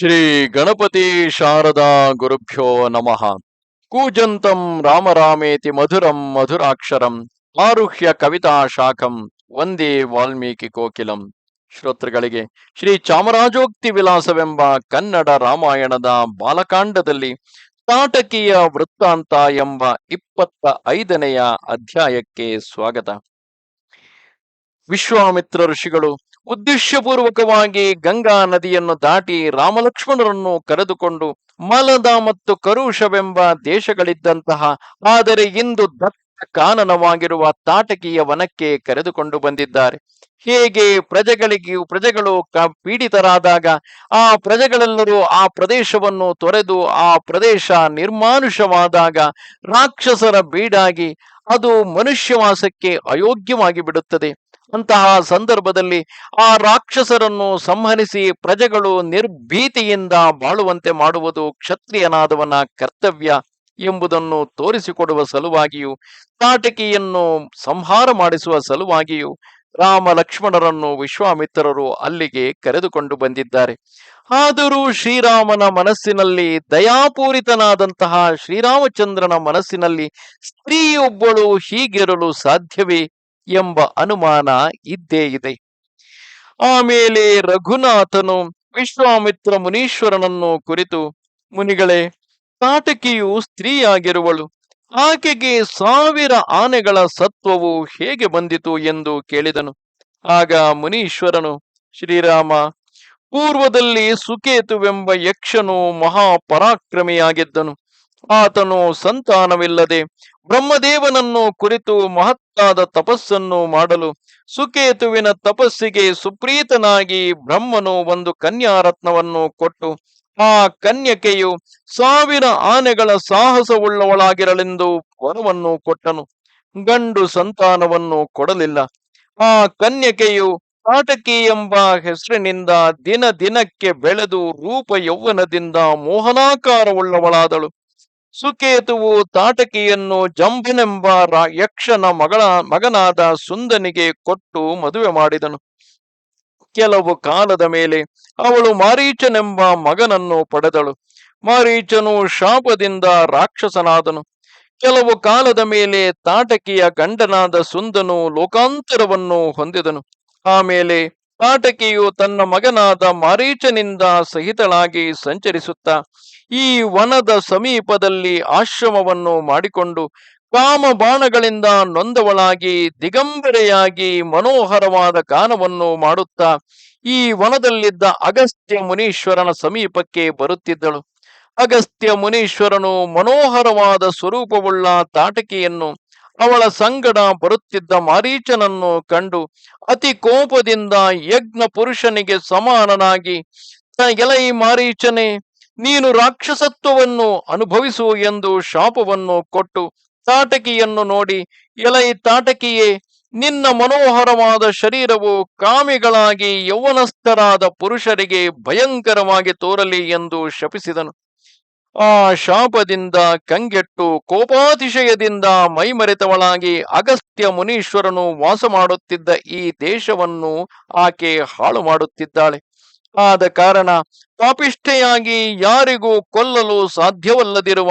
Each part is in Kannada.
ಶ್ರೀ ಗಣಪತಿ ಶಾರದಾ ಗುರುಭ್ಯೋ ನಮಃ. ಕೂಜಂತಂ ರಾಮರಾಮೇತಿ ಮಧುರಂ ಮಧುರಾಕ್ಷರಂ ಆರುಹ್ಯ ಕವಿತಾ ಶಾಖಂ ಒಂದೇ ವಾಲ್ಮೀಕಿ ಕೋಕಿಲಂ. ಶ್ರೋತೃಗಳಿಗೆ, ಶ್ರೀ ಚಾಮರಾಜೋಕ್ತಿ ವಿಲಾಸವೆಂಬ ಕನ್ನಡ ರಾಮಾಯಣದ ಬಾಲಕಾಂಡದಲ್ಲಿ ತಾಟಕೀಯ ವೃತ್ತಾಂತ ಎಂಬ ಇಪ್ಪತ್ತ ಐದನೆಯ ಅಧ್ಯಾಯಕ್ಕೆ ಸ್ವಾಗತ. ವಿಶ್ವಾಮಿತ್ರ ಋಷಿಗಳು ಉದ್ದೇಶಪೂರ್ವಕವಾಗಿ ಗಂಗಾ ನದಿಯನ್ನು ದಾಟಿ ರಾಮಲಕ್ಷ್ಮಣರನ್ನು ಕರೆದುಕೊಂಡು ಮಲದ ಮತ್ತು ಕರುಷವೆಂಬ ದೇಶಗಳಿದ್ದಂತಹ, ಆದರೆ ಇಂದು ದತ್ತ ಕಾನನವಾಗಿರುವ ತಾಟಕಿಯ ವನಕ್ಕೆ ಕರೆದುಕೊಂಡು ಬಂದಿದ್ದಾರೆ. ಹೇಗೆ ಪ್ರಜೆಗಳಿಗೆ, ಪ್ರಜೆಗಳು ಪೀಡಿತರಾದಾಗ ಆ ಪ್ರಜೆಗಳೆಲ್ಲರೂ ಆ ಪ್ರದೇಶವನ್ನು ತೊರೆದು ಆ ಪ್ರದೇಶ ನಿರ್ಮಾನುಷವಾದಾಗ ರಾಕ್ಷಸರ ಬೀಡಾಗಿ ಅದು ಮನುಷ್ಯವಾಸಕ್ಕೆ ಅಯೋಗ್ಯವಾಗಿ ಬಿಡುತ್ತದೆ ಅಂತಹ ಸಂದರ್ಭದಲ್ಲಿ ಆ ರಾಕ್ಷಸರನ್ನು ಸಂಹರಿಸಿ ಪ್ರಜೆಗಳು ನಿರ್ಭೀತಿಯಿಂದ ಬಾಳುವಂತೆ ಮಾಡುವುದು ಕ್ಷತ್ರಿಯನಾದವನ ಕರ್ತವ್ಯ ಎಂಬುದನ್ನು ತೋರಿಸಿಕೊಡುವ ಸಲುವಾಗಿಯೂ, ತಾಟಕಿಯನ್ನು ಸಂಹಾರ ಮಾಡಿಸುವ ಸಲುವಾಗಿಯೂ ರಾಮ ಲಕ್ಷ್ಮಣರನ್ನು ವಿಶ್ವಾಮಿತ್ರರು ಅಲ್ಲಿಗೆ ಕರೆದುಕೊಂಡು ಬಂದಿದ್ದಾರೆ. ಆದರೂ ಶ್ರೀರಾಮನ ಮನಸ್ಸಿನಲ್ಲಿ, ದಯಾಪೂರಿತನಾದಂತಹ ಶ್ರೀರಾಮಚಂದ್ರನ ಮನಸ್ಸಿನಲ್ಲಿ ಸ್ತ್ರೀಯೊಬ್ಬಳು ಹೀಗಿರಲು ಸಾಧ್ಯವೇ? ಎಂಬ ಅನುಮಾನ ಇದ್ದೇ ಇದೆ. ಆಮೇಲೆ ರಘುನಾಥನು ವಿಶ್ವಾಮಿತ್ರ ಮುನೀಶ್ವರನನ್ನು ಕುರಿತು, ಮುನಿಗಳೇ, ಕಾಟಕಿಯು ಸ್ತ್ರೀಯಾಗಿರುವಳು, ಆಕೆಗೆ ಸಾವಿರ ಆನೆಗಳ ಸತ್ವವು ಹೇಗೆ ಬಂದಿತು ಎಂದು ಕೇಳಿದನು. ಆಗ ಮುನೀಶ್ವರನು, ಶ್ರೀರಾಮ, ಪೂರ್ವದಲ್ಲಿ ಸುಕೇತುವೆಂಬ ಯಕ್ಷನು ಮಹಾಪರಾಕ್ರಮಿಯಾಗಿದ್ದನು. ಆತನು ಸಂತಾನವಿಲ್ಲದೆ ಬ್ರಹ್ಮದೇವನನ್ನು ಕುರಿತು ಮಹತ್ತಾದ ತಪಸ್ಸನ್ನು ಮಾಡಲು ಸುಕೇತುವಿನ ತಪಸ್ಸಿಗೆ ಸುಪ್ರೀತನಾಗಿ ಬ್ರಹ್ಮನು ಒಂದು ಕನ್ಯಾರತ್ನವನ್ನು ಕೊಟ್ಟು, ಆ ಕನ್ಯಕೆಯು ಸಾವಿರ ಆನೆಗಳ ಸಾಹಸವುಳ್ಳವಳಾಗಿರಲೆಂದು ವರವನ್ನು ಕೊಟ್ಟನು. ಗಂಡು ಸಂತಾನವನ್ನು ಕೊಡಲಿಲ್ಲ. ಆ ಕನ್ಯಕೆಯು ಕಾಟಕಿ ಎಂಬ ಹೆಸರಿನಿಂದ ದಿನ ದಿನಕ್ಕೆ ಬೆಳೆದು ರೂಪ ಯೌವನದಿಂದ ಮೋಹನಾಕಾರವುಳ್ಳವಳಾದಳು. ಸುಕೇತುವು ತಾಟಕಿಯನ್ನು ಜಂಬನೆಂಬ ಯಕ್ಷನ ಮಗಳ ಮಗನಾದ ಸುಂದನಿಗೆ ಕೊಟ್ಟು ಮದುವೆ ಮಾಡಿದನು. ಕೆಲವು ಕಾಲದ ಮೇಲೆ ಅವಳು ಮಾರೀಚನೆಂಬ ಮಗನನ್ನು ಪಡೆದಳು. ಮಾರೀಚನು ಶಾಪದಿಂದ ರಾಕ್ಷಸನಾದನು. ಕೆಲವು ಕಾಲದ ಮೇಲೆ ತಾಟಕಿಯ ಗಂಡನಾದ ಸುಂದನು ಲೋಕಾಂತರವನ್ನು ಹೊಂದಿದನು. ಆಮೇಲೆ ತಾಟಕಿಯು ತನ್ನ ಮಗನಾದ ಮಾರೀಚನಿಂದ ಸಹಿತಳಾಗಿ ಸಂಚರಿಸುತ್ತಾ ಈ ವನದ ಸಮೀಪದಲ್ಲಿ ಆಶ್ರಮವನ್ನು ಮಾಡಿಕೊಂಡು ಕಾಮ ಬಾಣಗಳಿಂದ ನೊಂದವಳಾಗಿ ದಿಗಂಬರೆಯಾಗಿ ಮನೋಹರವಾದ ಗಾನವನ್ನು ಮಾಡುತ್ತಾ ಈ ವನದಲ್ಲಿದ್ದ ಅಗಸ್ತ್ಯ ಮುನೀಶ್ವರನ ಸಮೀಪಕ್ಕೆ ಬರುತ್ತಿದ್ದಳು. ಅಗಸ್ತ್ಯ ಮುನೀಶ್ವರನು ಮನೋಹರವಾದ ಸ್ವರೂಪವುಳ್ಳ ತಾಟಕಿಯನ್ನು ಅವಳ ಸಂಗಡ ಬರುತ್ತಿದ್ದ ಮಾರೀಚನನ್ನು ಕಂಡು ಅತಿ ಕೋಪದಿಂದ ಯಜ್ಞ ಪುರುಷನಿಗೆ ಸಮಾನನಾಗಿ ಎಲೈ ಮಾರೀಚನೆ ನೀನು ರಾಕ್ಷಸತ್ವವನ್ನು ಅನುಭವಿಸು ಎಂದು ಶಾಪವನ್ನು ಕೊಟ್ಟು ತಾಟಕಿಯನ್ನು ನೋಡಿ, ಎಲೈ ತಾಟಕಿಯೇ, ನಿನ್ನ ಮನೋಹರವಾದ ಶರೀರವು ಕಾಮಿಗಳಾಗಿ ಯೌವನಸ್ಥರಾದ ಪುರುಷರಿಗೆ ಭಯಂಕರವಾಗಿ ತೋರಲಿ ಎಂದು ಶಪಿಸಿದನು. ಆ ಶಾಪದಿಂದ ಕಂಗೆಟ್ಟು ಕೋಪಾತಿಶಯದಿಂದ ಮೈಮರೆತವಳಾಗಿ ಅಗಸ್ತ್ಯ ಮುನೀಶ್ವರನು ವಾಸ ಮಾಡುತ್ತಿದ್ದ ಈ ದೇಶವನ್ನು ಆಕೆ ಹಾಳು ಮಾಡುತ್ತಿದ್ದಾಳೆ ಆದ ಕಾರಣ ಪಾಪಿಷ್ಠೆಯಾಗಿ ಯಾರಿಗೂ ಕೊಲ್ಲಲು ಸಾಧ್ಯವಲ್ಲದಿರುವ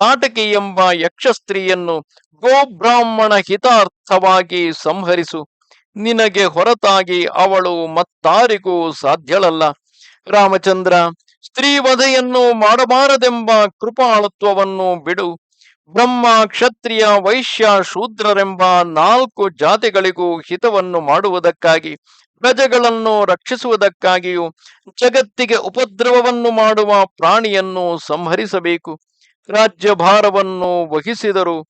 ಆಟಕಿ ಎಂಬ ಯಕ್ಷಸ್ತ್ರೀಯನ್ನು ಗೋಬ್ರಾಹ್ಮಣ ಹಿತಾರ್ಥವಾಗಿ ಸಂಹರಿಸು. ನಿನಗೆ ಹೊರತಾಗಿ ಅವಳು ಮತ್ತಾರಿಗೂ ಸಾಧ್ಯಳಲ್ಲ. ರಾಮಚಂದ್ರ, ಸ್ತ್ರೀವಧೆಯನ್ನು ಮಾಡಬಾರದೆಂಬ ಕೃಪಾಳತ್ವವನ್ನು ಬಿಡು. ಬ್ರಹ್ಮ, ಕ್ಷತ್ರಿಯ, ವೈಶ್ಯ, ಶೂದ್ರರೆಂಬ ನಾಲ್ಕು ಜಾತಿಗಳಿಗೂ ಹಿತವನ್ನು ಮಾಡುವುದಕ್ಕಾಗಿ ಪ್ರಜೆಗಳನ್ನು ರಕ್ಷಿಸುವುದಕ್ಕಾಗಿಯೂ ಜಗತ್ತಿಗೆ ಉಪದ್ರವವನ್ನು ಮಾಡುವ ಪ್ರಾಣಿಯನ್ನು ಸಂಹರಿಸಬೇಕು. ರಾಜ್ಯ ಭಾರವನ್ನು ವಹಿಸಿದರು,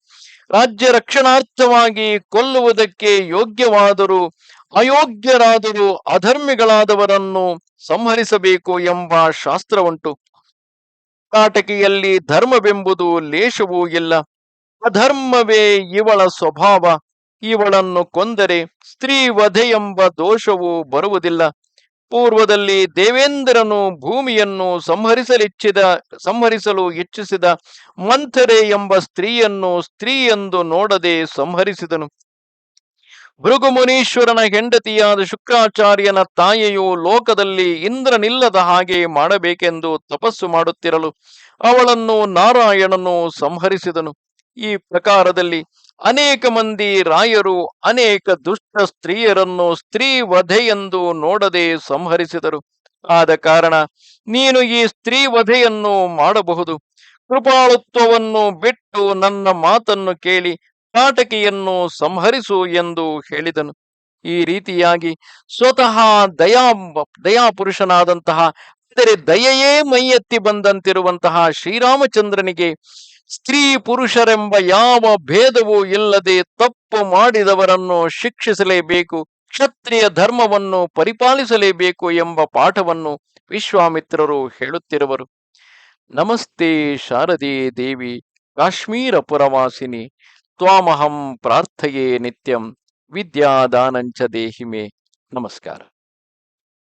ರಾಜ್ಯ ರಕ್ಷಣಾರ್ಥವಾಗಿ ಕೊಲ್ಲುವುದಕ್ಕೆ ಯೋಗ್ಯವಾದರೂ, ಅಯೋಗ್ಯರಾದರೂ ಅಧರ್ಮಿಗಳಾದವರನ್ನು ಸಂಹರಿಸಬೇಕು ಎಂಬ ಶಾಸ್ತ್ರವುಂಟು. ಕಾಟಕಿಯಲ್ಲಿ ಧರ್ಮವೆಂಬುದು ಲೇಷವೂ ಇಲ್ಲ. ಅಧರ್ಮವೇ ಇವಳ ಸ್ವಭಾವ. ಇವಳನ್ನು ಕೊಂದರೆ ಸ್ತ್ರೀ ಎಂಬ ದೋಷವು ಬರುವುದಿಲ್ಲ. ಪೂರ್ವದಲ್ಲಿ ದೇವೇಂದ್ರನು ಭೂಮಿಯನ್ನು ಸಂಹರಿಸಲಿಚ್ಚಿದ, ಸಂಹರಿಸಲು ಇಚ್ಛಿಸಿದ ಮಂಥರೆ ಎಂಬ ಸ್ತ್ರೀಯನ್ನು ಸ್ತ್ರೀ ಎಂದು ನೋಡದೆ ಸಂಹರಿಸಿದನು. ಭೃಗುಮುನೀಶ್ವರನ ಹೆಂಡತಿಯಾದ ಶುಕ್ರಾಚಾರ್ಯನ ತಾಯಿಯು ಲೋಕದಲ್ಲಿ ಇಂದ್ರನಿಲ್ಲದ ಹಾಗೆ ಮಾಡಬೇಕೆಂದು ತಪಸ್ಸು ಮಾಡುತ್ತಿರಲು ಅವಳನ್ನು ನಾರಾಯಣನು ಸಂಹರಿಸಿದನು. ಈ ಪ್ರಕಾರದಲ್ಲಿ ಅನೇಕ ಮಂದಿ ರಾಯರು, ಅನೇಕ ದುಷ್ಟ ಸ್ತ್ರೀಯರನ್ನು ಸ್ತ್ರೀ ವಧೆಯೆಂದು ನೋಡದೆ ಸಂಹರಿಸಿದರು. ಆದ ಕಾರಣ ನೀನು ಈ ಸ್ತ್ರೀ ವಧೆಯನ್ನು ಮಾಡಬಹುದು. ಕೃಪಾಳುತ್ವವನ್ನು ಬಿಟ್ಟು ನನ್ನ ಮಾತನ್ನು ಕೇಳಿ ಕಾಟಕಿಯನ್ನು ಸಂಹರಿಸು ಎಂದು ಹೇಳಿದನು. ಈ ರೀತಿಯಾಗಿ ಸ್ವತಃ ದಯಾ ದಯಾಪುರುಷನಾದಂತಹ ಅಂದರೆ ದಯೆಯೇ ಮೈಯೆತ್ತಿ ಬಂದಂತಿರುವಂತಹ ಶ್ರೀರಾಮಚಂದ್ರನಿಗೆ ಸ್ತ್ರೀ ಪುರುಷರೆಂಬ ಯಾವ ಭೇದವೂ ಇಲ್ಲದೆ ತಪ್ಪು ಮಾಡಿದವರನ್ನು ಶಿಕ್ಷಿಸಲೇಬೇಕು, ಕ್ಷತ್ರಿಯ ಧರ್ಮವನ್ನು ಪರಿಪಾಲಿಸಲೇಬೇಕು ಎಂಬ ಪಾಠವನ್ನು ವಿಶ್ವಾಮಿತ್ರರು ಹೇಳುತ್ತಿರುವರು. ನಮಸ್ತೆ ಶಾರದೆ ದೇವಿ ಕಾಶ್ಮೀರ ಪುರವಾಸಿನಿ ತ್ವಾಮಹಂ ಪ್ರಾರ್ಥಯೇ ನಿತ್ಯಂ, ವಿದ್ಯಾದಾನಂಚ ದೇಹಿಮೆ. ನಮಸ್ಕಾರ.